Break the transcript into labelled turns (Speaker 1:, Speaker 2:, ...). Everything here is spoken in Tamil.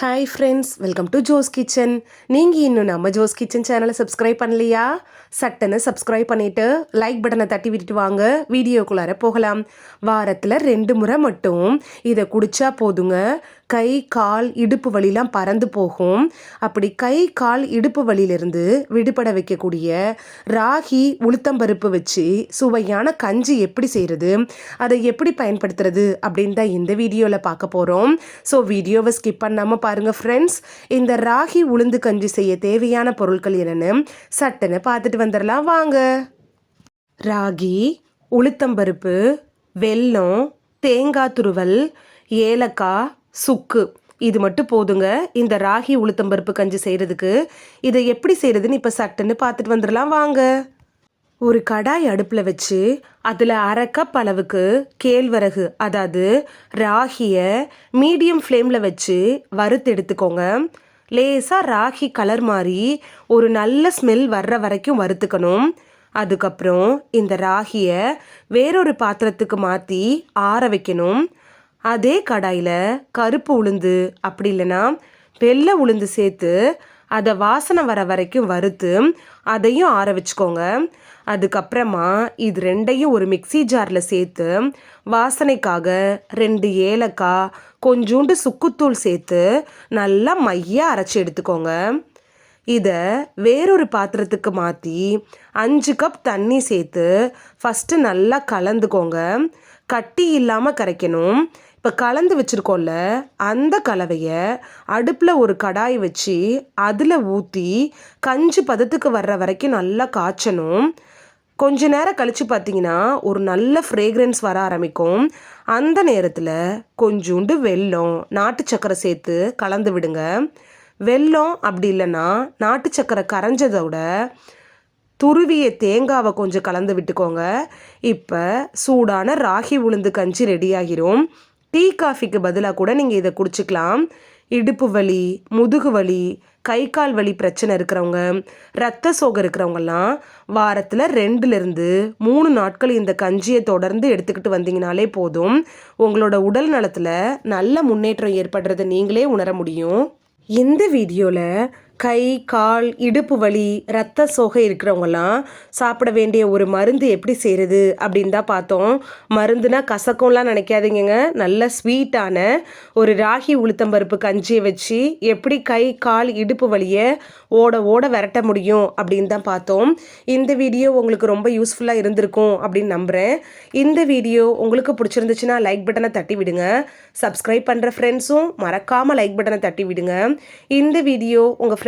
Speaker 1: Hi friends welcome to Jo's kitchen நீங்கள் இன்னும் நம்ம ஜோஸ் கிச்சன் சேனலை சப்ஸ்கிரைப் பண்ணலையா? சட்டனை சப்ஸ்கிரைப் பண்ணிவிட்டு லைக் பட்டனை தட்டி விட்டுட்டு வாங்க. வீடியோக்குள்ளார போகலாம். வாரத்தில் ரெண்டு முறை மட்டும் இதை குடித்தா போதுங்க. கை கால் இடுப்பு வலிலாம் பறந்து போகும். அப்படி கை கால் இடுப்பு வலியிலிருந்து விடுபட வைக்கக்கூடிய ராகி உளுத்தம்பருப்பு வச்சு சுவையான கஞ்சி எப்படி செய்கிறது அதை எப்படி பயன்படுத்துறது அப்படின்னு தான் இந்த வீடியோவில் பார்க்க போகிறோம் ஸோ வீடியோவை ஸ்கிப் பண்ணாமல் பாருங்கள் ஃப்ரெண்ட்ஸ் இந்த ராகி உளுந்து கஞ்சி செய்ய தேவையான பொருட்கள் என்னென்னு சட்டுன்னு பார்த்துட்டு வந்துடலாம். வாங்க. ராகி உளுத்தம்பருப்பு வெல்லம் தேங்காய் துருவல் ஏலக்காய் சுக்கு. இது மட்டும் போதுங்க. இந்த ராகி உளுத்தம்பருப்பு கஞ்சி செய்கிறதுக்கு இதை எப்படி செய்கிறதுன்னு இப்போ சட்டுன்னு பார்த்துட்டு வந்துடலாம். வாங்க. ஒரு கடாய் அடுப்பில் வச்சு அதில் அரை கப் அளவுக்கு கேழ்வரகு அதாவது ராகியை மீடியம் ஃப்ளேமில் வச்சு வறுத்து எடுத்துக்கோங்க. லேசாக ராகி கலர் மாதிரி ஒரு நல்ல ஸ்மெல் வர்ற வரைக்கும் வறுத்துக்கணும். அதுக்கப்புறம் இந்த ராகியை வேறொரு பாத்திரத்துக்கு மாற்றி ஆற வைக்கணும். அதே கடாயில் கருப்பு உளுந்து அப்படி இல்லைன்னா வெள்ளை உளுந்து சேர்த்து அதை வாசனை வர வரைக்கும் வறுத்து அதையும் ஆற வச்சுக்கோங்க. அதுக்கப்புறமா இது ரெண்டையும் ஒரு மிக்சி ஜாரில் சேர்த்து வாசனைக்காக ரெண்டு ஏலக்காய் கொஞ்சோண்டு சுக்குத்தூள் சேர்த்து நல்லா மையாக அரைச்சி எடுத்துக்கோங்க. இதை வேறொரு பாத்திரத்துக்கு மாற்றி அஞ்சு கப் தண்ணி சேர்த்து ஃபஸ்ட்டு நல்லா கலந்துக்கோங்க. கட்டி இல்லாமல் கரைக்கணும். இப்போ கலந்து வச்சுருக்கோம்ல அந்த கலவையை அடுப்பில் ஒரு கடாய் வச்சு அதில் ஊற்றி கஞ்சி பதத்துக்கு வர்ற வரைக்கும் நல்லா காய்ச்சணும். கொஞ்ச நேரம் கழித்து பார்த்தீங்கன்னா ஒரு நல்ல ஃப்ரேக்ரன்ஸ் வர ஆரம்பிக்கும். அந்த நேரத்தில் கொஞ்சோண்டு வெல்லம் நாட்டு சக்கரை சேர்த்து கலந்து விடுங்க. வெல்லம் அப்படி இல்லைன்னா நாட்டு சக்கரை கரைஞ்சதோட துருவிய தேங்காவை கொஞ்சம் கலந்து விட்டுக்கோங்க. இப்போ சூடான ராகி உளுந்து கஞ்சி ரெடி ஆகிரும். டீ காஃபிக்கு பதிலாக கூட நீங்கள் இதை குடிச்சிக்கலாம். இடுப்பு வலி முதுகு வலி கை கால் வலி பிரச்சனை இருக்கிறவங்க ரத்த சோகை இருக்கிறவங்கலாம் வாரத்தில் ரெண்டுலேருந்து மூணு நாட்கள் இந்த கஞ்சியை தொடர்ந்து எடுத்துக்கிட்டு வந்தீங்கனாலே போதும். உங்களோட உடல் நலத்தில் நல்ல முன்னேற்றம் ஏற்படுறதை நீங்களே உணர முடியும். இந்த வீடியோவில் கை கால் இடுப்பு வலி ரத்த சோகை இருக்கிறவங்கலாம் சாப்பிட வேண்டிய ஒரு மருந்து எப்படி செய்கிறது அப்படின்னு தான் பார்த்தோம். மருந்துனா கசக்கம்லாம் நினைக்காதீங்க நல்ல ஸ்வீட்டான ஒரு ராகி உளுத்தம்பருப்பு கஞ்சியை வச்சு எப்படி கை கால் இடுப்பு வலியை ஓட ஓட விரட்ட முடியும் அப்படின்னு தான் பார்த்தோம். இந்த வீடியோ உங்களுக்கு ரொம்ப யூஸ்ஃபுல்லாக இருந்திருக்கும் அப்படின்னு நம்புகிறேன் இந்த வீடியோ உங்களுக்கு பிடிச்சிருந்துச்சுன்னா லைக் பட்டனை தட்டி விடுங்க. சப்ஸ்கிரைப் பண்ணுற ஃப்ரெண்ட்ஸும் மறக்காமல் லைக் பட்டனை தட்டி விடுங்க. இந்த வீடியோ உங்கள்